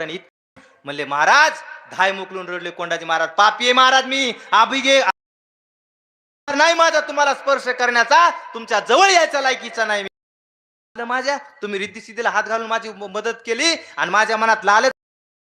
आणि म्हणले महाराज धाय मोकलून रडले कोंडाजी महाराज. पापी आहे महाराज मी. आभिगे नाही माझा तुम्हाला स्पर्श करण्याचा. तुमच्या जवळ यायचा लायकीचा नाही मी. माझ्या. तुम्ही रिद्धी सिद्धीला हात घालून माझी मदत केली आणि माझ्या मनात लालच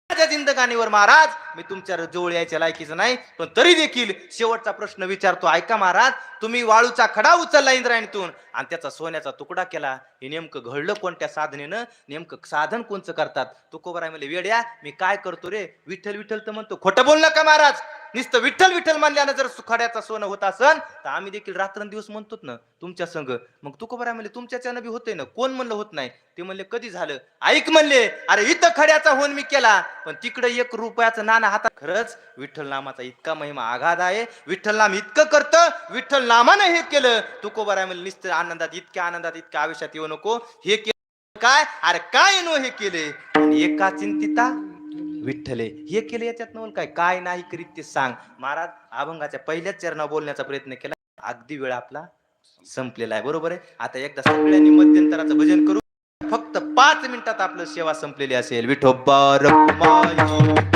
माझ्या जिंदगानीवर महाराज. मी तुमच्या जवळ यायच्या लायकीचं नाही पण तरी देखील शेवटचा प्रश्न विचारतो. ऐका महाराज तुम्ही वाळूचा खडा उचलला इंद्रायणीतून. आणि त्याचा सोन्याचा तुकडा केला. हे नेमकं घडलं कोणत्या साधनेनं? नेमकं साधन कोणचं करतात? तुकोबराय म्हणले वेड्या मी काय करतो रे? विठ्ठल विठ्ठल तर म्हणतो खोटं बोल नका महाराज. नुसतं विठ्ठल विठ्ठल म्हणल्यानं जर खड्याचा सोनं होत असन तर आम्ही देखील रात्रंदिवस म्हणतोत ना तुमच्या संघ मग तुकोबराय म्हणले तुमच्याच्यानं बी होतंय ना कोण म्हणलं होत नाही? ते म्हणले कधी झालं? ऐक म्हणले अरे इथं खड्याचा होऊन मी केला पण तिकडे एक रुपयाचं नाणं हातात खरंच विठ्ठल नामाचा इतका महिमा आघात आहे. विठ्ठल नाम इतकं करतं विठ्ठल नामानं हे केलं. तुकोबराय म्हणले नुसतं आनंदात इतक्या आनंदात इतक्या आयुष्यात येऊ नको. हे केलं काय? अरे काय नो हे केले? आणि एका चिंतिता विठ्ठले हे केले याच्यात नवल काय? काय नाही करीत ते सांग. महाराज अभंगाच्या पहिल्याच चरणावर बोलण्याचा प्रयत्न केला. अगदी वेळ आपला संपलेला आहे. बरोबर आहे? आता एकदा सगळ्यांनी मध्यंतराचं भजन करू. फक्त पाच मिनिटात आपलं सेवा संपलेली असेल. विठोबा रखुमाई.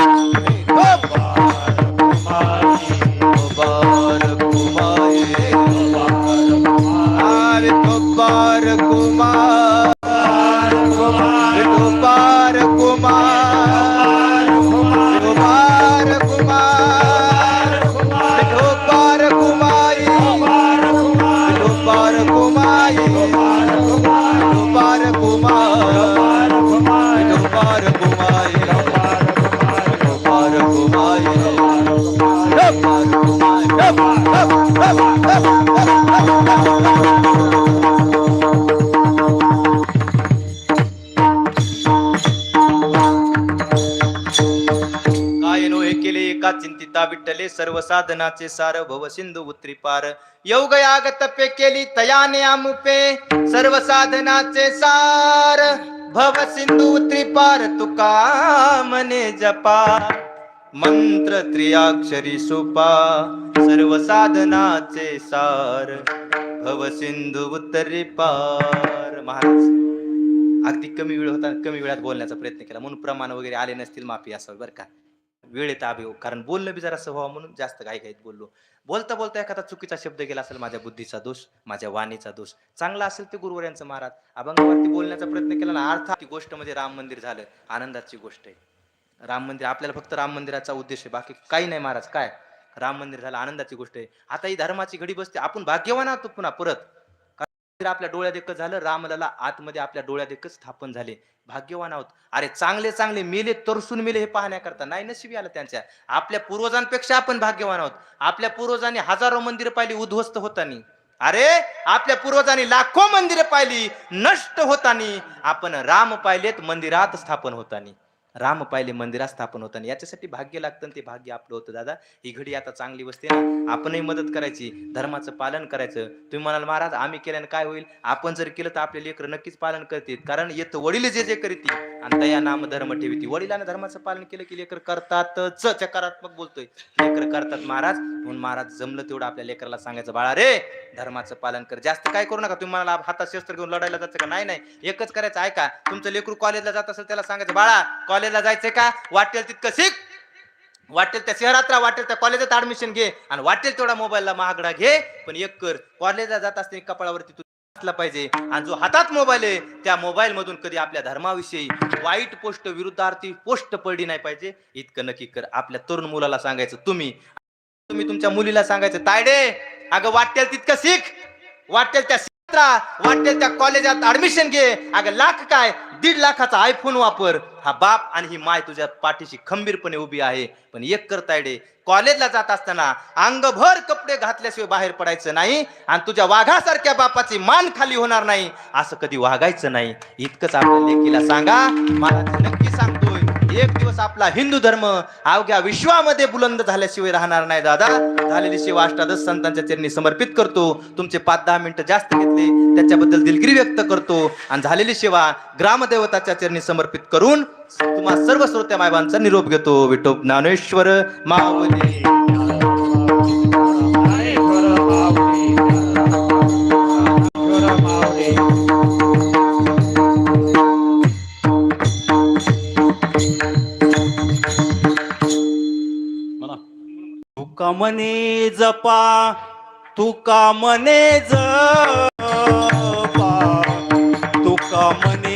एका विठ्ठले सर्व साधनाचे सार भव सिंधू उतरी पार. योग याग तपे केली तयाने आमुपे सर्व साधनाचे सार भव सिंधू उतरी पार तुका मने जपा. मंत्र त्रियाक्षरी सुपा सर्व साधनाचे सार भव सिंधू उतरी पार. महाराज अगदी कमी वेळ होता कमी वेळात बोलण्याचा प्रयत्न केला. म्हणून प्रमाण वगैरे आले नसतील माफी असावी बरं का? वेळेत येतं हो. कारण बोलणं बी जरा व्हावं म्हणून जास्त घाई घाईत बोललो. बोलता बोलता एखादा चुकीचा शब्द गेला असेल माझ्या बुद्धीचा दोष माझ्या वाणीचा दोष चांगला असेल ते गुरुवर्यांचं महाराज. अभंगावरती बोलण्याचा प्रयत्न केला ना अर्थात ती गोष्ट म्हणजे राम मंदिर झालं आनंदाची गोष्ट आहे. राम मंदिर आपल्याला फक्त राम मंदिराचा उद्देश आहे बाकी काही नाही महाराज. काय? राम मंदिर झालं आनंदाची गोष्ट आहे. आता ही धर्माची घडी बसते आपण भाग्यवान आहोत पुन्हा परत. मंदिर आपल्या डोळ्यात एकच झालं रामलला आतमध्ये आपल्या डोळ्यात एकच स्थापन झाले. भाग्यवान आहोत. अरे चांगले चांगले मेले तरसून मेले हे पाहण्याकरता नाही नशिबी आलं त्यांच्या. आपल्या पूर्वजांपेक्षा आपण भाग्यवान आहोत. आपल्या पूर्वजांनी हजारो मंदिर पाहिली उद्ध्वस्त होतानी. अरे आपल्या पूर्वजांनी लाखो मंदिरे पाहिली नष्ट होतानी. आपण राम पाहिलेत मंदिरात स्थापन होतानी. राम पाहिले मंदिरात स्थापन होतं याच्यासाठी भाग्य लागतं ते भाग्य आपलं होतं. दादा ही घडी आता चांगली बसते ना. आपणही मदत करायची धर्माचं पालन करायचं. तुम्ही म्हणाल महाराज आम्ही केल्यानं काय होईल? आपण जर केलं तर आपले लेकर नक्कीच पालन करतील. कारण येतं वडील जे जे करीती आणि तया नाम धर्म ठेवती वडिलांना धर्माचं पालन केलं की लेकर करतातच. चकारात्मक बोलतोय. लेकर करतात महाराज. म्हणून महाराज जमलं तेवढं आपल्या लेकराला सांगायचं बाळा रे धर्माचं पालन कर. जास्त काय करू नका. तुम्ही मला हातात शस्त्र घेऊन लढायला जायचं का? नाही नाही. एकच करायचं. ऐका. तुमचं लेकरू कॉलेजला जात असेल त्याला सांगायचं बाळा कॉलेजला जायचंय का? वाटेल तितकं शिक. वाटेल त्या शहरात राहा वाटेल त्या कॉलेजात ऍडमिशन घे. आणि वाटेल तेवढा मोबाईलला महागडा घे. पण एक कर. कॉलेजला जात असताना कपाळावरती तू असला पाहिजे. आणि जो हातात मोबाईल आहे त्या मोबाईल मधून कधी आपल्या धर्माविषयी वाईट पोस्ट विरुद्धार्थी पोस्ट पडली नाही पाहिजे. इतकं नक्की कर. आपल्या तरुण मुलाला सांगायचं तुम्ही तुम्ही तुमच्या मुलीला सांगायचं तायडे अगं वाटेल तितकं शिक. वाटेल त्या वाटेल त्या कॉलेजात ऍडमिशन घे. अगं लाख काय? दीड लाखाचा आयफोन वापर. हा बाप आणि ही माय तुझ्या पाठीशी खंबीरपणे उभी आहे. पण एक करतायडे कॉलेजला जात असताना अंगभर कपडे घातल्याशिवाय बाहेर पडायचं नाही आणि तुझ्या वाघासारख्या बापाची मान खाली होणार नाही. असं कधी वागायचं नाही. इतकंच आपल्या लेकीला सांगा. मला नक्की सांगतो. एक दिवस आपला हिंदू धर्म अवघ्या विश्वामध्ये बुलंद झाल्याशिवाय राहणार नाही दादा. झालेली सेवा अष्टादश संतांच्या चरणी समर्पित करतो. तुमचे पाच दहा मिनिटं जास्त घेतले त्याच्याबद्दल दिलगिरी व्यक्त करतो. आणि झालेली सेवा ग्रामदेवताच्या चरणी समर्पित करून तुम्हा सर्व श्रोत्या मायबांचा निरोप घेतो. विठोप ज्ञानेश्वर मावली मने जपा तुका मने जपा तुका मने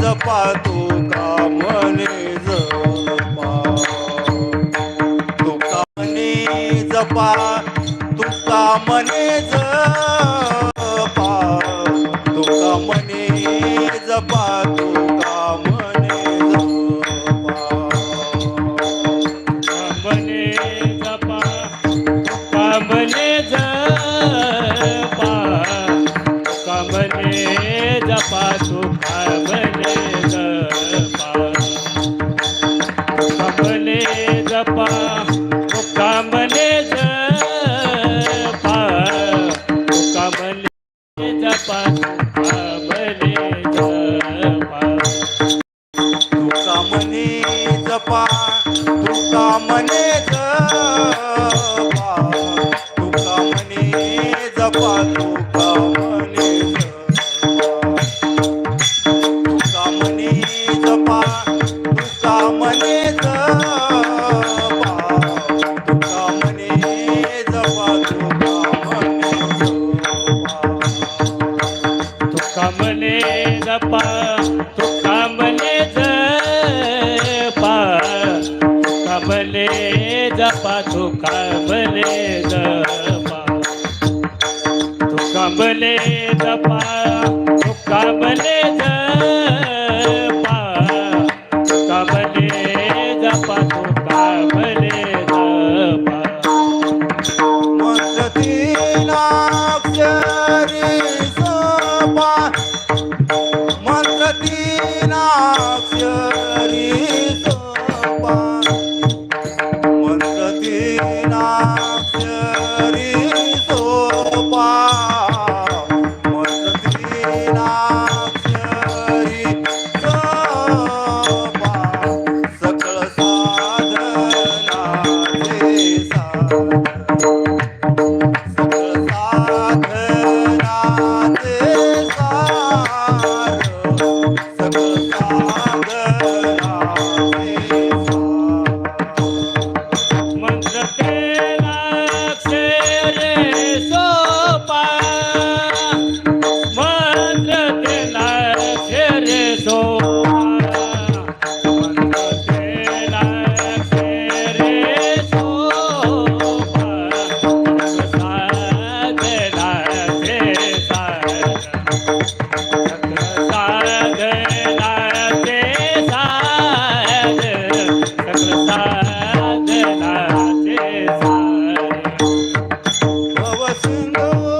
जपा तुका मने जपा. तुका मने जपा तुका मने जपा. मनी जपा तुका मने जपा. तुका मने जपा तुका मने तुका मने जपा तुका मने जपा. तुका मने तुका मने जपा तुका तुका बले दपा तुका बले दपा तुका बले दपा तुका बले दपा Mundo.